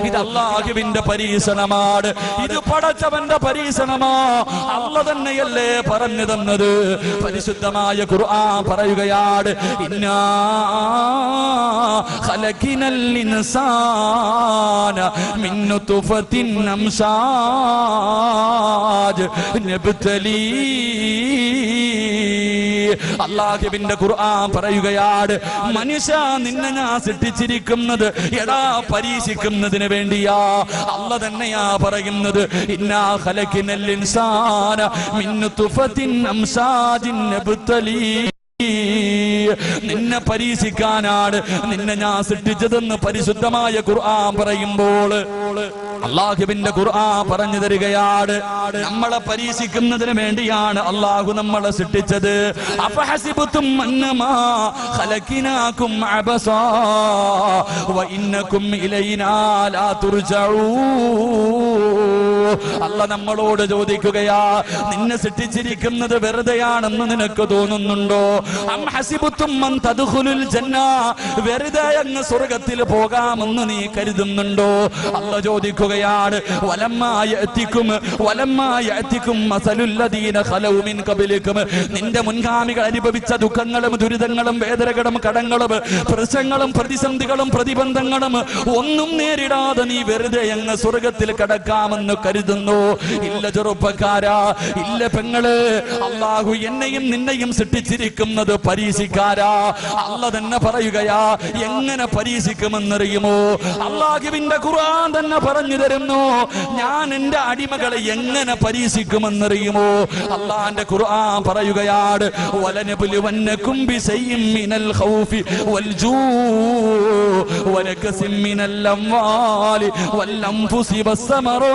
ഇത് അള്ളാഹുവിന്റെ പരീക്ഷണമാണ് ഇത് പടച്ചവന്റെ പരീക്ഷണമാ അല്ല തന്നെയല്ലേ പറഞ്ഞു തന്നത്. പരിശുദ്ധമായ ഖുർആൻ പറയുകയാണ് ഇന്നാ അള്ളാഹുവിന്റെ ഖുർആൻ പറയുകയാണ് മനുഷ്യ നിന്നെ ഞാൻ സൃഷ്ടിച്ചിരിക്കുന്നത് എടാ പരീക്ഷിക്കുന്നതിന് വേണ്ടിയാ. അല്ല തന്നെയാ പറയുന്നത് ഇന്നാ ഖലഖിനൽ ഇൻസാന മിൻ തുഫത്തിൻ അംസാജിൻ നബ്തലീ നിന്നെ പരീക്ഷിക്കാനാണ് നിന്നെ ഞാൻ സൃഷ്ടിച്ചതെന്ന് പരിശുദ്ധമായ ഖുർആൻ പറയുമ്പോൾ അള്ളാഹുവിന്റെ ഖുർആൻ പറഞ്ഞു തരികയാണ്. നമ്മളെ പരീക്ഷിക്കുന്നതിന് വേണ്ടിയാണ് അള്ളാഹു നമ്മളെ സൃഷ്ടിച്ചത്. അഫഹസിബുത്തും അന്നമാ ഖലഖിനാകും അബസാ ഇലൈനാ ലാ അല്ല നമ്മളോട് ചോദിക്കുകയാ നിന്നെ സൃഷ്ടിച്ചിരിക്കുന്നത് വെറുതെയാണെന്ന് നിനക്ക് തോന്നുന്നുണ്ടോ? അം വെറുതെ അങ്ങ് സ്വർഗത്തിൽ പോകാമെന്ന് നീ കരുതുന്നുണ്ടോ? അല്ല ചോദിക്കുകയാണ് വലമ്മായത്തിക്കും വലമ്മായത്തിക്കും മസലുല്ലദീന ഖലൗ മിൻ കബിലേക്കും നിന്റെ മുൻഗാമികൾ അനുഭവിച്ച ദുഃഖങ്ങളും ദുരിതങ്ങളും വേദനകളും കടങ്ങളും പ്രശ്നങ്ങളും പ്രതിസന്ധികളും പ്രതിബന്ധങ്ങളും ഒന്നും നേരിടാതെ നീ വെറുതെ അങ്ങ് സ്വർഗത്തിൽ കടക്കാമെന്ന് കരുതുന്നു. ഇല്ല ചെറുപ്പക്കാരാ ഇല്ല പെങ്ങൾ. അള്ളാഹു എന്നെയും നിന്നെയും സൃഷ്ടിച്ചിരിക്കുന്നത് പരീക്ഷിക്കാരാ. അല്ല തന്നെ പറയുകയാ എങ്ങനെ പരീക്ഷിക്കുമെന്നറിയുമോ? അള്ളാഹുവിന്റെ ഖുർആൻ തന്നെ പറഞ്ഞു തരുന്നു. ഞാൻ എന്റെ അടിമകളെ എങ്ങനെ പരീക്ഷിക്കുമെന്നറിയുമോ? അള്ളാന്റെ ഖുർആൻ പറയുകയാണ് വലനബുലുവന്നക്കും ബിസൈം മിനൽ ഖൗഫി വൽ ജൂ വനകസിം മിനൽ അംവാലി വൽ അൻഫുസി വസ്സമറാ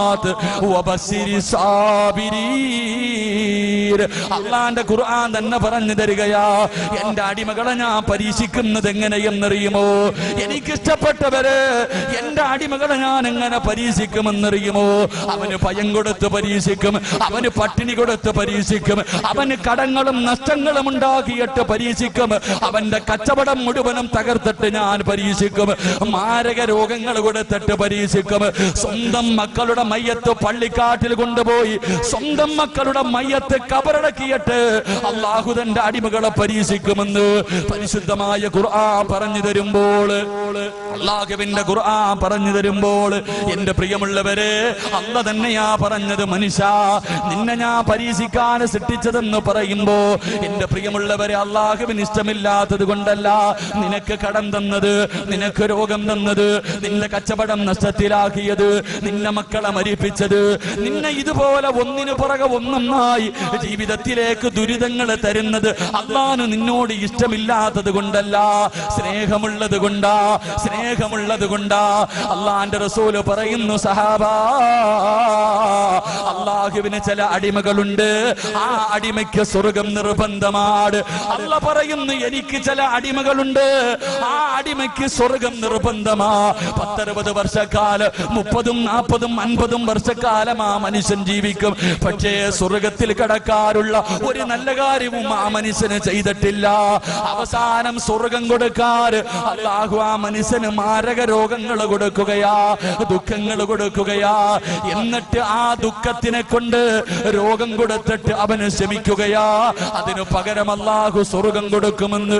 റഹ്മത്ത് അള്ളാന്റെ ഖുർആൻ തന്നെ പറഞ്ഞു തരികയാ എന്റെ അടിമകളെ ഞാൻ പരീക്ഷിക്കുന്നത് എങ്ങനെയെന്നറിയുമോ? എനിക്കിഷ്ടപ്പെട്ടവര് എന്റെ അടിമകളെ ഞാൻ എങ്ങനെ പരീക്ഷിക്കുമെന്നറിയുമോ? അവന് ഭയം കൊടുത്ത് പരീക്ഷിക്കും അവന് പട്ടിണി കൊടുത്ത് പരീക്ഷിക്കും അവന് കടങ്ങളും നഷ്ടങ്ങളും ഉണ്ടാക്കിയിട്ട് പരീക്ഷിക്കും അവന്റെ കച്ചവടം മുഴുവനും തകർത്തിട്ട് ഞാൻ പരീക്ഷിക്കും മാരക രോഗങ്ങൾ കൊടുത്തിട്ട് പരീക്ഷിക്കും സ്വന്തം മക്കളുടെ മയ്യ മയ്യത്ത് പള്ളിക്കാട്ടിൽ കൊണ്ടുപോയി സ്വന്തം മക്കളുടെ മയ്യത്ത് കബറടക്കിയിട്ട് അള്ളാഹു തന്റെ അടിമകളെ പരീക്ഷിക്കുമെന്ന് പരിശുദ്ധമായ ഖുർആ പറഞ്ഞു തരുമ്പോൾ അള്ളാഹുവിന്റെ ഖുർആ പറഞ്ഞു തരുമ്പോൾ എന്റെ പ്രിയമുള്ളവരെ അല്ല തന്നെയാ പറഞ്ഞത് മനുഷ്യ നിന്നെ ഞാൻ പരീക്ഷിക്കാൻ സൃഷ്ടിച്ചതെന്ന് പറയുമ്പോ എന്റെ പ്രിയമുള്ളവരെ അള്ളാഹുവിന് ഇഷ്ടമില്ലാത്തത് കൊണ്ടല്ല നിനക്ക് കടം തന്നത് നിനക്ക് രോഗം തന്നത് നിന്റെ കച്ചവടം നഷ്ടത്തിലാക്കിയത് നിന്റെ മക്കളെ മരിപ്പിച്ചത് നിന്നെ ഇതുപോലെ ഒന്നിനു പുറകെ ഒന്നൊന്നായി ജീവിതത്തിലേക്ക് ദുരിതങ്ങൾ തരുന്നത് അള്ളാഹു നിന്നോട് ഇഷ്ടമില്ലാത്തത് കൊണ്ടല്ല. സ്നേഹമുള്ളത് കൊണ്ടാ. സ്നേഹമുള്ളത് കൊണ്ടാ. അള്ളാന്റെ റസൂൽ പറയുന്നു സഹാബാ അള്ളാഹുവിന് ചില അടിമകളുണ്ട്. ആ അടിമയ്ക്ക് സ്വർഗം നിർബന്ധമാണ്. അല്ല പറയുന്നു എനിക്ക് ചില അടിമകളുണ്ട്. ആ അടിമയ്ക്ക് സ്വർഗം നിർബന്ധമാ. പത്തറുപത് വർഷക്കാൽ മുപ്പതും നാൽപ്പതും അൻപതും വർഷക്കാലം ആ മനുഷ്യൻ ജീവിക്കും. പക്ഷേ സ്വർഗത്തിൽ കടക്കാറുള്ള ഒരു നല്ല കാര്യവും ആ മനുഷ്യന് ചെയ്തിട്ടില്ല. അവസാനം സ്വർഗം കൊടുക്കാറ്. അല്ലാഹു ആ മനുഷ്യന് മാരക രോഗങ്ങൾ കൊടുക്കുകയാ ദുഃഖങ്ങൾ കൊടുക്കുകയാ. എന്നിട്ട് ആ ദുഃഖത്തിനെ കൊണ്ട് രോഗം കൊടുത്തിട്ട് അവന് ശമിക്കുകയാ അതിനു പകരം അല്ലാഹു സ്വർഗം കൊടുക്കുമെന്ന്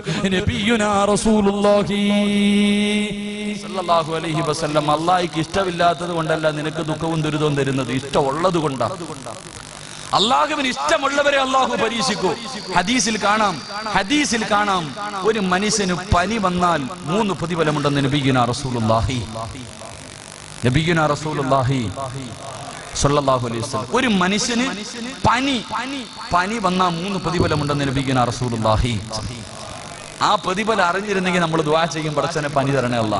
അള്ളാഹിക്ക് ഇഷ്ടമില്ലാത്തത് കൊണ്ടല്ല നിനക്ക് ദുഃഖവും ദുരിതവും തരുന്നത് ഇഷ്ടമുള്ളത് കൊണ്ടാ. അള്ളാഹുവിന് ഇഷ്ടമുള്ളവരെ അള്ളാഹു പരീക്ഷിക്കൂ. ഹദീസിൽ കാണാം ഹദീസിൽ കാണാം. ഒരു മനുഷ്യന് പനി വന്നാൽ മൂന്ന് പ്രതിഫലമുണ്ടെന്ന് നബിഗുന റസൂലുള്ളാഹി. നബിഗുന റസൂലുള്ളാഹി സല്ലല്ലാഹു അലൈഹി വസല്ലം. ഒരു മനുഷ്യന് പനി പനി വന്നാൽ മൂന്ന് പ്രതിഫലമുണ്ടെന്ന് നബിഗുന റസൂലുള്ളാഹി. ആ പ്രതിഫലം അറിഞ്ഞിരുന്നെങ്കിൽ നമ്മൾ ദുആ ചെയ്യും പടച്ചനെ പനി തരണേ അല്ലാ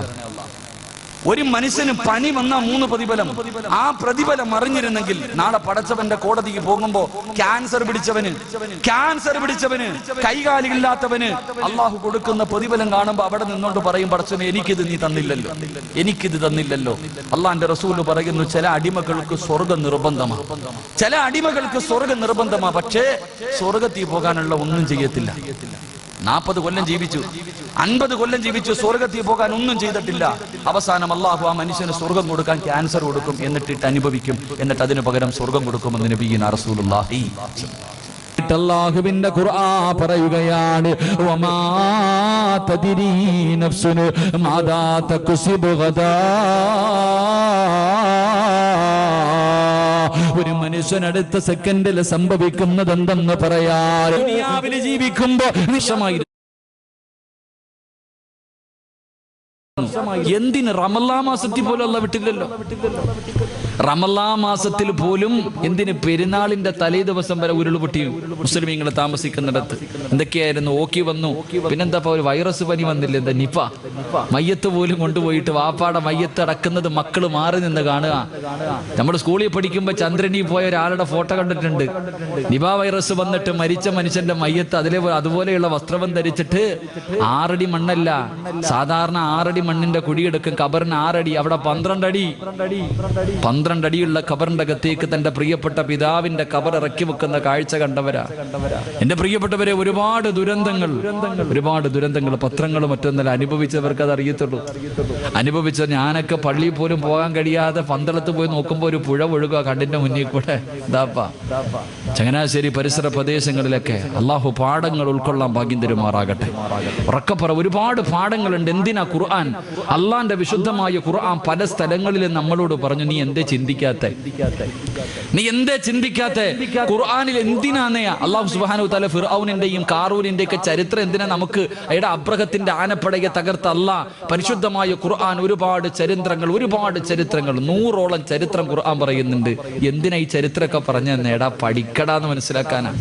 ഒരു മനുഷ്യന് പനി വന്ന മൂന്ന് പ്രതിഫലം. ആ പ്രതിഫലം അറിഞ്ഞിരുന്നെങ്കിൽ നാളെ പടച്ചവന്റെ കോടതിക്ക് പോകുമ്പോ ക്യാൻസർ പിടിച്ചവന് ക്യാൻസർ പിടിച്ചവന് കൈകാലില്ലാത്തവന് അള്ളാഹു കൊടുക്കുന്ന പ്രതിഫലം കാണുമ്പോ അവിടെ നിന്നോണ്ട് പറയും പടച്ചവന് എനിക്കിത് നീ തന്നില്ലല്ലോ. എനിക്കിത് തന്നില്ലല്ലോ. അള്ളാന്റെ റസൂൽ പറയുന്നു ചില അടിമകൾക്ക് സ്വർഗം നിർബന്ധമാ. ചില അടിമകൾക്ക് സ്വർഗം നിർബന്ധമാ. പക്ഷേ സ്വർഗത്തിൽ പോകാനുള്ള ഒന്നും ചെയ്യത്തില്ല. നാൽപ്പത് കൊല്ലം ജീവിച്ചു. അൻപത് കൊല്ലം ജീവിച്ചു. സ്വർഗത്തിൽ പോകാൻ ഒന്നും ചെയ്തിട്ടില്ല. അവസാനം അള്ളാഹു ആ മനുഷ്യന് സ്വർഗം കൊടുക്കാൻ ക്യാൻസർ കൊടുക്കും എന്നിട്ടിട്ട് അനുഭവിക്കും. എന്നിട്ട് അതിനു പകരം സ്വർഗം കൊടുക്കുമെന്ന് നബീന റസൂലുള്ളാഹി അള്ളാഹുവിന്റെ ഖുർആൻ പറയുകയാണ് വമാ തദ്രീ മനുഷ്യൻ അടുത്ത ഒരു സെക്കൻഡിൽ സംഭവിക്കുന്നത് എന്തെന്ന് പറയാ ദുനിയാവിൽ ജീവിക്കുമ്പോ വിഷമായി എന്തിന് റമല്ലാ മാസത്തിൽ വിട്ടില്ലല്ലോ വിട്ടില്ലല്ലോ വിട്ടില്ലല്ലോ? റമല്ലാ മാസത്തിൽ പോലും എന്തിന് പെരുന്നാളിന്റെ തലേ ദിവസം വരെ ഉരുളുപൊട്ടി മുസ്ലിമീങ്ങൾ താമസിക്കുന്നിടത്ത്. എന്തൊക്കെയായിരുന്നു? ഓക്കി വന്നു. പിന്നെന്താ ഒരു വൈറസ് പനി വന്നില്ല? എന്താ നിപ മയ്യത്ത് പോലും കൊണ്ടുപോയിട്ട് വാപ്പാടെ മയ്യത്ത് അടക്കുന്നത് മക്കൾ മാറി നിന്ന് കാണുക. നമ്മൾ സ്കൂളിൽ പഠിക്കുമ്പോൾ ചന്ദ്രനി പോയ ഒരാളുടെ ഫോട്ടോ കണ്ടിട്ടുണ്ട്. നിപ വൈറസ് വന്നിട്ട് മരിച്ച മനുഷ്യന്റെ മയ്യത്ത് അതിലെ അതുപോലെയുള്ള വസ്ത്രം ധരിച്ചിട്ട് ആറടി മണ്ണല്ല. സാധാരണ ആറടി മണ്ണിന്റെ കുഴിയെടുക്കും കബറിന് ആറടി അവിടെ പന്ത്രണ്ടടി. പന്ത്രണ്ട് പന്ത്രണ്ട് അടിയുള്ള കബറിന്റെ അകത്തേക്ക് തന്റെ പ്രിയപ്പെട്ട പിതാവിന്റെ കബർ ഇറക്കി വെക്കുന്ന കാഴ്ച കണ്ടവരാ. എന്റെ പ്രിയപ്പെട്ടവരെ ഒരുപാട് ദുരന്തങ്ങൾ ഒരുപാട് ദുരന്തങ്ങൾ പത്രങ്ങൾ മറ്റൊന്നല്ല അനുഭവിച്ചവർക്ക് അത് അറിയത്തുള്ളൂ. അനുഭവിച്ച ഞാനൊക്കെ പള്ളിയിൽ പോലും പോകാൻ കഴിയാതെ പന്തളത്ത് പോയി നോക്കുമ്പോൾ ഒരു പുഴ ഒഴുകുക കണ്ടിന്റെ മുന്നിൽ കൂടെ. ചങ്ങനാശ്ശേരി പരിസര പ്രദേശങ്ങളിലൊക്കെ അള്ളാഹു പാഠങ്ങൾ ഉൾക്കൊള്ളാൻ ഭാഗ്യം തരുമാറാകട്ടെ. ഉറക്കപ്പുറ ഒരുപാട് പാഠങ്ങളുണ്ട്. എന്തിനാ ഖുർആൻ? അള്ളാന്റെ വിശുദ്ധമായ ഖുർആൻ പല സ്ഥലങ്ങളിലും നമ്മളോട് പറഞ്ഞു നീ എന്തേ ചിന്തിക്കാത്ത നീ എന്തേ ചിന്തിക്കാത്ത? ഖുർആാനിൽ എന്തിനാന്നേ അള്ളാഹു സുബാനു തല ഫിർഔനിന്റെയും കാറൂനിന്റെ ഒക്കെ ചരിത്രം എന്തിനാ നമുക്ക് അയാളുടെ അബ്രഹത്തിന്റെ ആനപ്പടയെ തകർത്ത അല്ല പരിശുദ്ധമായ ഖുർആൻ ഒരുപാട് ചരിത്രങ്ങൾ ഒരുപാട് ചരിത്രങ്ങൾ നൂറോളം ചരിത്രം ഖുർആൻ പറയുന്നുണ്ട്. എന്തിനാ ഈ ചരിത്രമൊക്കെ പറഞ്ഞു നേടാ പഠിക്കടാന്ന് മനസ്സിലാക്കാനാ.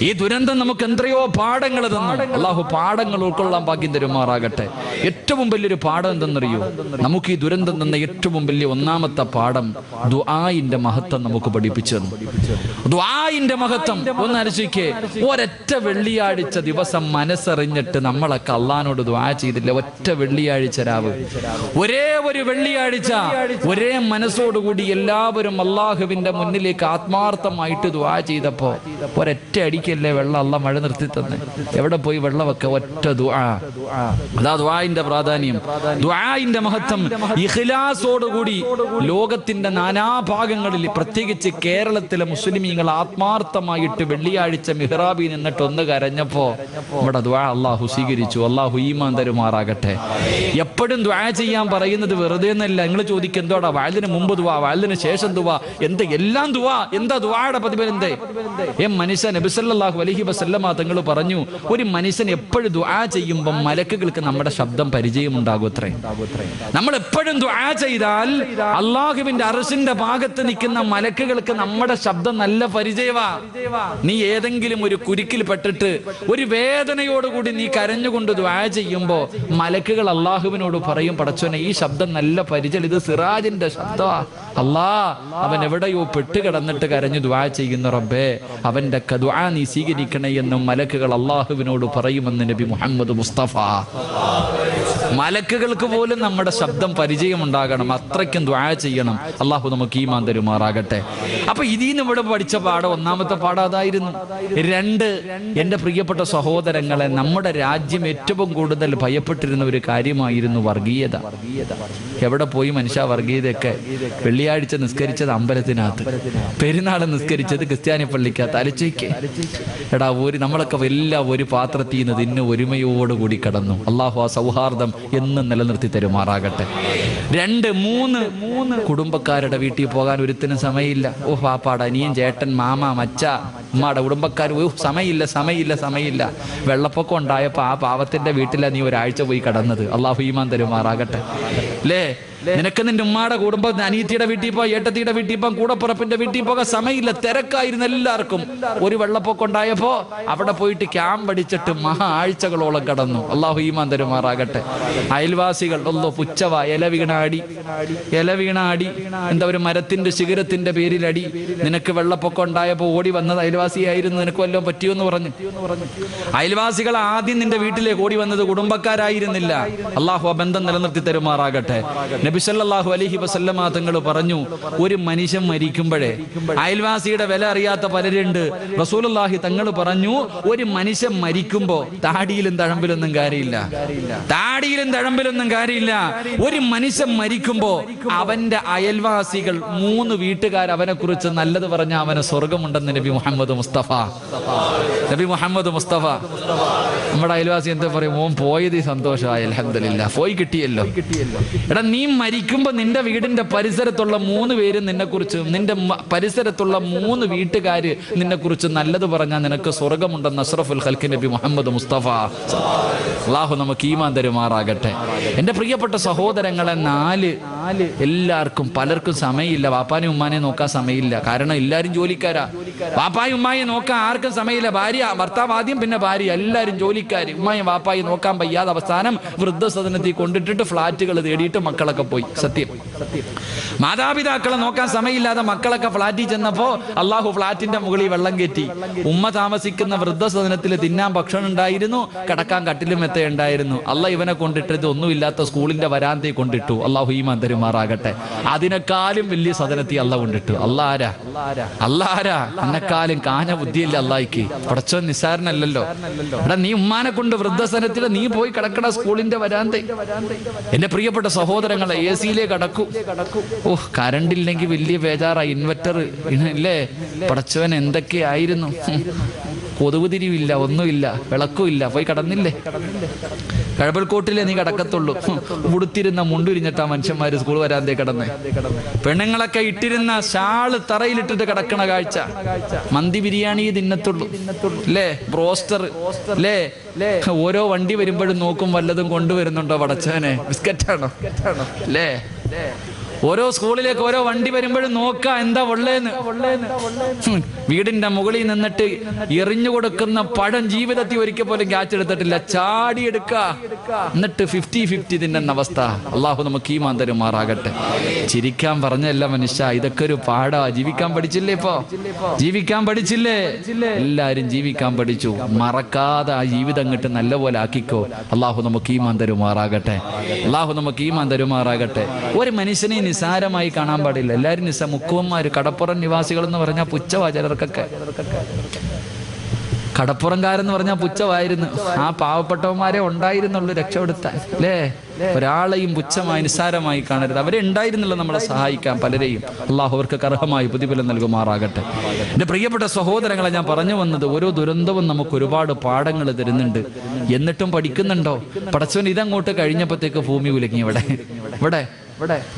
ഈ ദുരന്തം നമുക്ക് എത്രയോ പാഠങ്ങൾ തന്നു. അള്ളാഹു പാഠങ്ങൾ ഉൾക്കൊള്ളാൻ ഭാഗ്യം തരുമാറാകട്ടെ. ഏറ്റവും വലിയൊരു പാഠം എന്തെന്നറിയോ? നമുക്ക് ഈ ദുരന്തം തന്ന ഏറ്റവും വലിയ ഒന്നാമത്തെ പാഠം ദുആയിന്റെ മഹത്വം നമുക്ക് പഠിപ്പിച്ചത് തന്നു ദുആയിന്റെ മഹത്വം ഒന്ന് ആലോചിക്കേ. ഒരൊറ്റ വെള്ളിയാഴ്ച ദിവസം മനസ്സറിഞ്ഞിട്ട് നമ്മളൊക്കെ അള്ളഹാനോട് ദ്വാ ചെയ്തില്ല? ഒറ്റ വെള്ളിയാഴ്ച രാവ്. ഒരേ ഒരു വെള്ളിയാഴ്ച ഒരേ മനസ്സോടുകൂടി എല്ലാവരും അള്ളാഹുവിന്റെ മുന്നിലേക്ക് ആത്മാർത്ഥമായിട്ട് ദ്വാ ചെയ്തപ്പോ ഒരൊറ്റ അടിക്കല്ലേ വെള്ളം അല്ല മഴ നിർത്തി തന്നെ? എവിടെ പോയി വെള്ളമൊക്കെ? ഒറ്റ ദുആ അതാ ദ്വായിന്റെ പ്രാധാന്യം. ദ്വായിന്റെ മഹത്വം ഇഖിലാസോടുകൂടി ലോകത്തിന്റെ നാനാഭാഗങ്ങളിൽ പ്രത്യേകിച്ച് കേരളത്തിലെ മുസ്ലിമീങ്ങൾ ആത്മാർത്ഥമായിട്ട് വെള്ളിയാഴ്ച മിഹ്റാബി നിന്നിട്ട് ഒന്ന് കരഞ്ഞപ്പോ ഇവിടെ ദ്വാ അള്ളാഹു സ്വീകരിച്ചു. അള്ളാഹു ഈമാൻ തരുമാറാകട്ടെ. എപ്പോഴും ദ്വാ ചെയ്യാൻ പറയുന്നത് വെറുതെ എന്നല്ല. നിങ്ങൾ ചോദിക്കും എന്തോടാ വാലിന് മുമ്പ് ദുവാ വാലിന് ശേഷം ദുവാ എന്ത്? എല്ലാം ദുവാ എന്താ ദുവായുടെ പ്രതിഫലന്തേ എം മനുഷ്യൻ നബിസല്ലാഹു അലഹി വസല്ലമ തങ്ങൾ പറഞ്ഞു ഒരു മനുഷ്യൻ എപ്പോഴും ദുആ ചെയ്യുമ്പോൾ മലക്കുകൾക്ക് നമ്മുടെ ശബ്ദം പരിചയമുണ്ടാകും അത്രേ. നമ്മൾ എപ്പോഴും ദുആ ചെയ്താൽ അള്ളാഹുവിന്റെ അറസിന്റെ ഭാഗത്ത് നിൽക്കുന്ന മലക്കുകൾക്ക് നമ്മുടെ ശബ്ദം നല്ല പരിചയവാ. നീ ഏതെങ്കിലും ഒരു കുരുക്കിൽ പെട്ടിട്ട് ഒരു വേദനയോടുകൂടി നീ കരഞ്ഞുകൊണ്ട് ദ്വാ ചെയ്യുമ്പോ മലക്കുകൾ അള്ളാഹുവിനോട് പറയും പടച്ചോനെ ഈ ശബ്ദം നല്ല പരിചയം ഇത് സിറാജിന്റെ ശബ്ദമാ അല്ലാ അവൻ എവിടെയോ പെട്ട് കിടന്നിട്ട് കരഞ്ഞു ദ്വാ ചെയ്യുന്ന റബ്ബേ അവന്റെ ദ്വാ നീ സ്വീകരിക്കണേ എന്നും മലക്കുകൾ അള്ളാഹുവിനോട് പറയുമെന്ന് നബി മുഹമ്മദ് മുസ്തഫ. മലക്കുകൾക്ക് പോലും നമ്മുടെ ശബ്ദം പരിചയമുണ്ടാകണം അത്രയ്ക്കും ദ്വാ ചെയ്യണം. അള്ളാഹു നമുക്ക് ഈമാൻ തരുമാറാകട്ടെ അപ്പൊ ഇതിന്ന് ഇവിടെ പഠിച്ച പാഠം ഒന്നാമത്തെ പാഠം അതായിരുന്നു. രണ്ട് എന്റെ പ്രിയപ്പെട്ട സഹോദരങ്ങളെ നമ്മുടെ രാജ്യം ഏറ്റവും കൂടുതൽ ഭയപ്പെട്ടിരുന്ന ഒരു കാര്യമായിരുന്നു വർഗീയത. എവിടെ പോയി മനുഷ്യ വർഗീയതയൊക്കെ? വെള്ളിയാഴ്ച നിസ്കരിച്ചത് അമ്പലത്തിനകത്ത്. പെരുന്നാൾ നിസ്കരിച്ചത് ക്രിസ്ത്യാനി പള്ളിക്കകത്ത്. അലച്ചയ്ക്ക്. എടാ ഒരു നമ്മളൊക്കെ എല്ലാ ഒരു പാത്രത്തിൽ നിന്ന് ഇന്ന് ഒരുമയോടുകൂടി കടന്നു. അള്ളാഹു ആ സൗഹാർദ്ദം എന്നും നിലനിർത്തി തരുമാറാകട്ടെ. രണ്ട് മൂന്ന് മൂന്ന് കുടുംബക്കാരുടെ വീട്ടിൽ പോകാൻ ഒരുത്തിനും സമയമില്ല. ഓഹ് പാപ്പാട അനിയൻ ചേട്ടൻ മാമ മച്ച ഉമ്മാടെ കുടുംബക്കാർ ഓഹ് സമയമില്ല സമയമില്ല സമയമില്ല. വെള്ളപ്പൊക്കം ഉണ്ടായപ്പോൾ ആ പാവത്തിന്റെ വീട്ടിലാണ് നീ ഒരാഴ്ച പോയി കടന്നത്. അള്ളാഹു ഈമാൻ തരുമാറാകട്ടെ. അല്ലേ നിനക്ക് നിന്റെ ഉമ്മയുടെ കുടുംബം അനീത്തിയുടെ വീട്ടിൽ പോ ഏട്ടത്തിയുടെ വീട്ടിൽ പോ കൂടപ്പുറപ്പിന്റെ വീട്ടിൽ പോകാൻ സമയമില്ല. തിരക്കായിരുന്നു എല്ലാവർക്കും. ഒരു വെള്ളപ്പൊക്കം ഉണ്ടായപ്പോ അവിടെ പോയിട്ട് ക്യാമ്പ് അടിച്ചിട്ട് മഹാ ആഴ്ചകളോളം കടന്നു. അള്ളാഹു ഈമാൻ തരുമാറാകട്ടെ. അയൽവാസികൾ ഒന്നോ പുച്ചവ ഇലവീണാടി ഇലവീണാടി ഇല വീണാടി. എന്താ ഒരു മരത്തിന്റെ ശിഖരത്തിന്റെ പേരിലടി. നിനക്ക് വെള്ളപ്പൊക്കം ഉണ്ടായപ്പോ ഓടി വന്നത് അയൽവാസിയായിരുന്നു. നിനക്ക് വല്ലതും പറ്റിയെന്ന് പറഞ്ഞു. അയൽവാസികൾ ആദ്യം നിന്റെ വീട്ടിലേക്ക് ഓടി വന്നത് കുടുംബക്കാരായിരുന്നില്ല. അള്ളാഹു ബന്ധം നിലനിർത്തി തരുമാറാകട്ടെ. നബി സല്ലല്ലാഹു അലൈഹി വസല്ലമ തങ്ങൾ പറഞ്ഞു ഒരു മനുഷ്യൻ മരിക്കുമ്പോഴേ അയൽവാസിയുടെ വില അറിയാത്ത പലരുണ്ട്. റസൂലുള്ളാഹി തങ്ങൾ പറഞ്ഞു ഒരു മനുഷ്യൻ മരിക്കുമ്പോ താടിയിലും തഴമ്പിലൊന്നും കാര്യമില്ല. താടിയിലും തഴമ്പിലൊന്നും കാര്യമില്ല. ഒരു മനുഷ്യൻ മരിക്കുമ്പോ അവന്റെ അയൽവാസികൾ മൂന്ന് വീട്ടുകാർ അവനെ കുറിച്ച് നല്ലത് പറഞ്ഞ അവന് സ്വർഗമുണ്ടെന്ന് നബി മുഹമ്മദ് മുസ്തഫ. നബി മുഹമ്മദ് മുസ്തഫ. നമ്മുടെ അയൽവാസി എന്താ പറയും ഓൻ പോയത് സന്തോഷമായി അലഹമില്ല പോയി കിട്ടിയല്ലോ. എടാ നീ മരിക്കുമ്പോ നിന്റെ വീടിന്റെ പരിസരത്തുള്ള മൂന്ന് പേര് നിന്നെക്കുറിച്ച് നിന്റെ പരിസരത്തുള്ള മൂന്ന് വീട്ടുകാർ നിന്നെക്കുറിച്ച് നല്ലത് പറഞ്ഞാൽ നിനക്ക് സ്വർഗമുണ്ടെന്ന് അഷ്റഫുൽ ഹൽഖി നബി മുഹമ്മദ് മുസ്തഫ. അള്ളാഹു നമുക്ക് ഈമാൻ തരുമാറാകട്ടെ. എന്റെ പ്രിയപ്പെട്ട സഹോദരങ്ങളെ നാല് എല്ലാവർക്കും പലർക്കും സമയമില്ല. വാപ്പാനും ഉമ്മാനെ നോക്കാൻ സമയമില്ല. കാരണം എല്ലാവരും ജോലിക്കാരാ. വാപ്പായും ഉമ്മായി നോക്കാൻ ആർക്കും സമയമില്ല. ഭാര്യ ഭർത്താവ് ആദ്യം പിന്നെ ഭാര്യ. എല്ലാവരും ജോലിക്കാർ ഉമ്മായും വാപ്പായും നോക്കാൻ വയ്യാതെ അവസാനം വൃദ്ധസദനത്തിൽ കൊണ്ടിട്ടിട്ട് ഫ്ലാറ്റുകൾ തേടിയിട്ട് മക്കളൊക്കെ പോയി. സത്യം. മാതാപിതാക്കളെ നോക്കാൻ സമയമില്ലാതെ മക്കളൊക്കെ ഫ്ലാറ്റിൽ ചെന്നപ്പോ അള്ളാഹു ഫ്ലാറ്റിന്റെ മുകളിൽ വെള്ളം കയറ്റി. ഉമ്മ താമസിക്കുന്ന വൃദ്ധസദനത്തിൽ തിന്നാൻ ഭക്ഷണം ഉണ്ടായിരുന്നു. കിടക്കാൻ കട്ടിലും മെത്ത അല്ല ഇവനെ കൊണ്ടിട്ടത് ഒന്നുമില്ലാത്ത സ്കൂളിന്റെ വരാന്തയിൽ കൊണ്ടിട്ടു. അള്ളാഹു ഈ മന്ദരുമാറാകട്ടെ അതിനേക്കാളും വലിയ സദനത്തി അല്ല കൊണ്ടിട്ടു. അല്ല ആരാ? അല്ല ആരാ? എന്നെക്കാളും കാഞ്ഞ ബുദ്ധിയില്ല അള്ളായിക്ക് പടച്ചോ നിസ്സാരനല്ലല്ലോ. എടാ നീ ഉമ്മാനെ കൊണ്ട് വൃദ്ധസനത്തിൽ നീ പോയി കിടക്കണ സ്കൂളിന്റെ വരാന്ത. എന്റെ പ്രിയപ്പെട്ട സഹോദരങ്ങളെ എ സിയിലേ കടക്കൂ ഓഹ് കറണ്ട് ഇല്ലെങ്കിൽ വലിയ ബേജാറായി. ഇൻവെർട്ടർ ഇല്ലേ? പടച്ചവൻ എന്തൊക്കെയായിരുന്നു. കൊതുക് തിരിവില്ല ഒന്നുമില്ല വിളക്കുമില്ല പോയി കടന്നില്ലേ? കഴമ്പൽക്കോട്ടിലെ നീ കടക്കത്തുള്ളൂ. ഉടുത്തിരുന്ന മുണ്ടുരിഞ്ഞിട്ടാ മനുഷ്യന്മാര് സ്കൂൾ വരാതെ കിടന്നേ. പെണ്ണുങ്ങളൊക്കെ ഇട്ടിരുന്ന ഷാൾ തറയിലിട്ടിട്ട് കിടക്കണ കാഴ്ച. മന്തി ബിരിയാണി തിന്നത്തുള്ളൂ. അല്ലേ ബ്രോസ്റ്റർ. അല്ലേ ഓരോ വണ്ടി വരുമ്പോഴും നോക്കും വല്ലതും കൊണ്ടുവരുന്നുണ്ടോ പടച്ചവനെ ബിസ്ക്കറ്റാണോ? അല്ലേ ഓരോ സ്കൂളിലേക്ക് ഓരോ വണ്ടി വരുമ്പോഴും നോക്ക എന്താ ഉള്ളേന്ന്. വീടിന്റെ മുകളിൽ നിന്നിട്ട് എറിഞ്ഞു കൊടുക്കുന്ന പഴം ജീവിതത്തിൽ ഒരിക്കൽ പോലും ക്യാച്ച് എടുത്തിട്ടില്ല. ചാടി എടുക്ക. എന്നിട്ട് ഫിഫ്റ്റി ഫിഫ്റ്റി തിന്നുന്ന അവസ്ഥ. അള്ളാഹു നമുക്ക് ഈ മാന്തരുമാറാകട്ടെ ചിരിക്കാൻ പറഞ്ഞല്ല മനുഷ്യ ഇതൊക്കെ ഒരു പാടാ. ജീവിക്കാൻ പഠിച്ചില്ലേ ഇപ്പോ? ജീവിക്കാൻ പഠിച്ചില്ലേ? എല്ലാരും ജീവിക്കാൻ പഠിച്ചു. മറക്കാതെ ആ ജീവിതം അങ്ങോട്ട് നല്ലപോലെ ആക്കിക്കോ. അള്ളാഹു നമുക്ക് ഈ മാന്തരുമാറാകട്ടെ അള്ളാഹു നമുക്ക് ഈ മാന്തരുമാറാകട്ടെ ഒരു മനുഷ്യനെ നിസാരമായി കാണാൻ പാടില്ല. എല്ലാവരും നിസ മുക്കുവന്മാർ കടപ്പുറം നിവാസികൾ എന്ന് പറഞ്ഞാൽ പുച്ഛവാ ചിലർക്കൊക്കെ കടപ്പുറംകാരെന്ന് പറഞ്ഞാൽ പുച്ഛമായിരുന്നു ആ പാവപ്പെട്ടവന്മാരെ ഉണ്ടായിരുന്നുള്ളൂ രക്ഷപ്പെടുത്താൻ. അല്ലേ? ഒരാളെയും പുച്ഛമായി നിസ്സാരമായി കാണരുത്. അവരെ ഉണ്ടായിരുന്നുള്ള നമ്മളെ സഹായിക്കാൻ പലരെയും. അള്ളാഹു അവർക്ക് അർഹമായി പ്രതിഫലം നൽകുമാറാകട്ടെ. എന്റെ പ്രിയപ്പെട്ട സഹോദരങ്ങളെ ഞാൻ പറഞ്ഞു വന്നത് ഓരോ ദുരന്തവും നമുക്ക് ഒരുപാട് പാഠങ്ങൾ തരുന്നുണ്ട്. എന്നിട്ടും പഠിക്കുന്നുണ്ടോ? പടച്ചവൻ ഇതങ്ങോട്ട് കഴിഞ്ഞപ്പോഴത്തേക്ക് ഭൂമി ഇവിടെ ഇവിടെ. ഇവിടെ.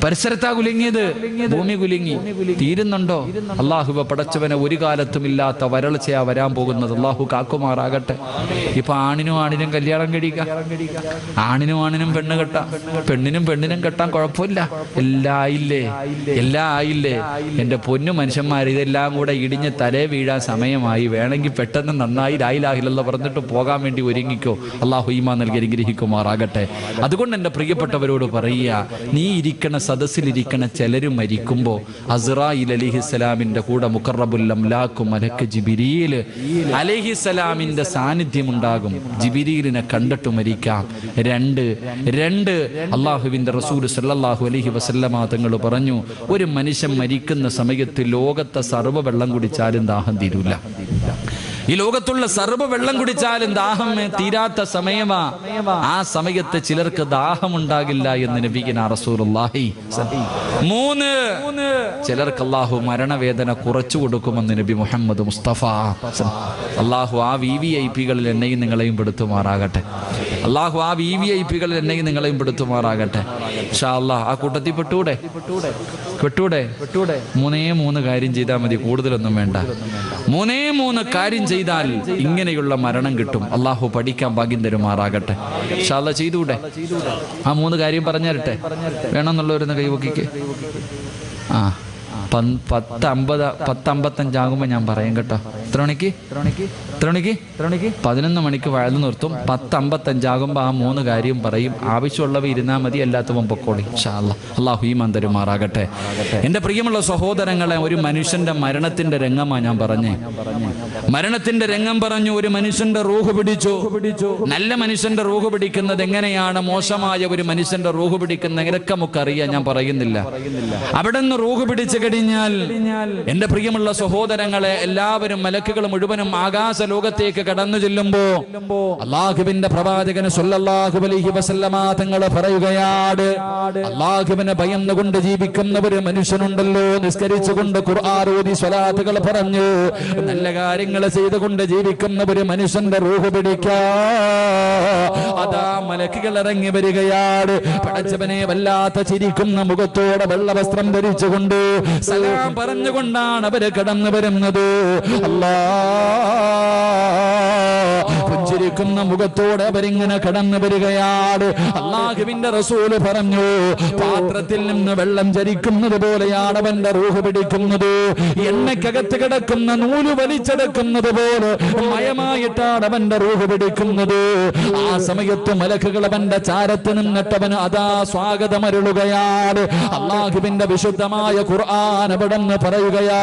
പരിസരത്താ കുലുങ്ങിയത്. ഭൂമി കുലുങ്ങി. തീരുന്നുണ്ടോ? അള്ളാഹു പടച്ചവനെ ഒരു കാലത്തും ഇല്ലാത്ത വരൾച്ചയാ വരാൻ പോകുന്നത്. അള്ളാഹു കാക്കുമാറാകട്ടെ. ഇപ്പൊ ആണിനും ആണിനും കല്യാണം കഴിക്കുക ആണിനും ആണിനും പെണ്ണ് കെട്ടാം. പെണ്ണിനും പെണ്ണിനും കെട്ടാൻ കുഴപ്പമില്ല. എല്ലാ ആയില്ലേ? എല്ലാ ആയില്ലേ? എന്റെ പൊന്നു മനുഷ്യന്മാർ ഇതെല്ലാം കൂടെ ഇടിഞ്ഞ് തലേ വീഴാൻ സമയമായി. വേണമെങ്കിൽ പെട്ടെന്ന് നന്നായി രായിലാഹില്ലെന്ന് പറഞ്ഞിട്ട് പോകാൻ വേണ്ടി ഒരുങ്ങിക്കോ. അള്ളാഹു ഈമാ നൽകി അനുഗ്രഹിക്കുമാറാകട്ടെ. അതുകൊണ്ട് എന്റെ പ്രിയപ്പെട്ടവരോട് പറയുക നീ ഇരിക്കണ സദസ്സിലിരിക്കണ ചിലര് മരിക്കുമ്പോ അസ്രായിൽ അലിഹിസ്സലാമിന്റെ കൂടെ മുഖറബുല്ലാമിന്റെ ലാക്കും മലക്ക് ഉണ്ടാകും ജിബിരിയിലിനെ കണ്ടിട്ട് മരിക്കാം. രണ്ട് രണ്ട് അള്ളാഹുവിന്റെ റസൂൽ സല്ലാഹു അലഹി വസല്ലമ തങ്ങൾ പറഞ്ഞു ഒരു മനുഷ്യൻ മരിക്കുന്ന സമയത്ത് ലോകത്തെ സർവ വെള്ളം കുടിച്ചാലും ദാഹം തീരൂല. ഈ ലോകത്തുള്ള സർവ വെള്ളം കുടിച്ചാലും ദാഹം തീരാത്ത സമയമാ. ആ സമയത്ത് ചിലർക്ക് ദാഹമുണ്ടാകില്ല എന്ന് നബിഗിന റസൂലുള്ളാഹി. മൂന്ന്. ചിലർക്ക് അള്ളാഹു മരണവേദന കുറച്ചു കൊടുക്കുമെന്ന് നബി മുഹമ്മദ് മുസ്തഫ. അള്ളാഹു ആ വി വി ഐ പികളിൽ എന്നെയും നിങ്ങളെയും പെടുത്തുമാറാകട്ടെ. അള്ളാഹു ആ വി വി ഐ പികളിൽ എന്നെയും നിങ്ങളെയും പെടുത്തുമാറാകട്ടെ. ഷാ അള്ളാഹ് ആ കൂട്ടത്തിൽ പെട്ടൂടെ? പെട്ടൂടെ? പെട്ടൂടെ മൂന്നേ മൂന്ന് കാര്യം ചെയ്താൽ മതി കൂടുതലൊന്നും വേണ്ട. മൂന്നേ മൂന്ന് കാര്യം ചെയ്താൽ ഇങ്ങനെയുള്ള മരണം കിട്ടും. അള്ളാഹു പഠിക്കാൻ ഭാഗ്യം തരുമാറാകട്ടെ. ഷാല ചെയ്തൂടെ? ആ മൂന്ന് കാര്യം പറഞ്ഞരട്ടെ? വേണമെന്നുള്ളവരൊന്ന് കൈവക്കിക്ക്. ആ പത്ത് അമ്പത് പത്ത് ഞാൻ പറയും കേട്ടോ. എത്ര മണിക്ക് എത്ര മണിക്ക് പതിനൊന്ന് മണിക്ക് വഴുതു നിർത്തും. പത്ത് അമ്പത്തഞ്ചാകുമ്പോൾ ആ മൂന്ന് കാര്യം പറയും. ആവശ്യമുള്ളവ ഇരുന്നാൽ മതി അല്ലാത്തവൻ പൊക്കോളി. അള്ളാഹു ഈ മന്ദരുമാറാകട്ടെ എന്റെ പ്രിയമുള്ള സഹോദരങ്ങളെ ഒരു മനുഷ്യന്റെ മരണത്തിന്റെ രംഗമാണ് ഞാൻ പറഞ്ഞേ. മരണത്തിന്റെ രംഗം പറഞ്ഞു ഒരു മനുഷ്യന്റെ റൂഹ് പിടിച്ചു. പിടിച്ചു നല്ല മനുഷ്യന്റെ റൂഹ് പിടിക്കുന്നത് എങ്ങനെയാണ്? മോശമായ ഒരു മനുഷ്യന്റെ റൂഹ് പിടിക്കുന്ന ഇതൊക്കെ നമുക്കറിയാം ഞാൻ പറയുന്നില്ല. അവിടെ നിന്ന് റൂഹ് പിടിച്ചു കഴിഞ്ഞാൽ എന്റെ പ്രിയമുള്ള സഹോദരങ്ങളെ എല്ലാവരും മലക്കുകൾ മുഴുവനും ആകാശ ലോകത്തേക്ക് കടന്നു ചെല്ലുമ്പോ അള്ളാഹുവിന്റെ പ്രവാചകന് സല്ലല്ലാഹു അലൈഹി വസല്ലമ തങ്ങൾ പറയുകയാണ് അള്ളാഹുവിനെ ഭയന്നുകൊണ്ട് ജീവിക്കുന്ന ഒരു മനുഷ്യനുണ്ടല്ലോ നിസ്കരിച്ചുകൊണ്ട് ഖുർആാനോദി സ്വലാത്തുകൾ പറഞ്ഞു. നല്ല കാര്യങ്ങൾ ചെയ്തുകൊണ്ട് ജീവിക്കുന്ന ഒരു മനുഷ്യന്റെ റൂഹ് പിടിക്കാ. അതാ മലക്കുകൾ ഇറങ്ങി വരികയാട് പടച്ചവനെ വല്ലാത്ത ചിരിക്കുന്ന മുഖത്തോടെ വെള്ള വസ്ത്രം ധരിച്ചുകൊണ്ട് സലാം പറഞ്ഞുകൊണ്ടാണ് അവർ കടന്നു വരുന്നത്. അല്ലാ الله പുഞ്ചിരിക്കുന്ന മുഖത്തോടെ അവരിങ്ങനെ കടന്നു വരികയാണ് അള്ളാഹുവിന്റെ റസൂൽ പറഞ്ഞു പാത്രത്തിൽ നിന്ന് വെള്ളം ചരിക്കുന്നത് പോലെയാണ് അവന്റെ റൂഹ് പിടിക്കുന്നത്. എണ്ണയ്ക്കകത്ത് കിടക്കുന്ന നൂൽ വലിച്ചെടുക്കുന്നത് പോലെ മയമായിട്ടാണ് അവന്റെ റൂഹ് പിടിക്കുന്നത്. ആ സമയത്ത് മലക്കുകൾ അവന്റെ ചാരത്ത് നിന്നിട്ടവന് അതാ സ്വാഗതമരുളുകയാണ് അള്ളാഹുവിന്റെ വിശുദ്ധമായ ഖുർആൻ അവിടെ പറയുകയാ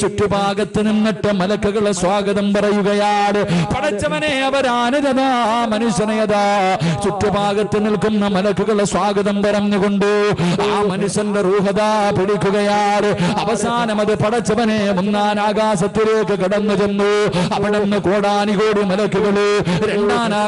ചുറ്റുഭാഗത്ത് നിന്നിട്ട് മലക്കുകളെ സ്വാഗതം പറയുകയാണ്. പടച്ചവനെ അവരാനുരതാ മനുഷ്യനയതാ ചുറ്റുഭാഗത്ത് നിൽക്കുന്ന മലക്കുകളെ സ്വാഗതം പറഞ്ഞുകൊണ്ട് ആ മനുഷ്യന്റെ റൂഹത പിടിക്കുകയാണ്. അവസാനം അത് പടച്ചവനെ മുന്നാൻ ആകാശത്തിലേക്ക് കടന്നു ചെന്നു. അവിടെ നിന്ന് കോടാനികോടി മലക്കുകൾ രണ്ടാനാ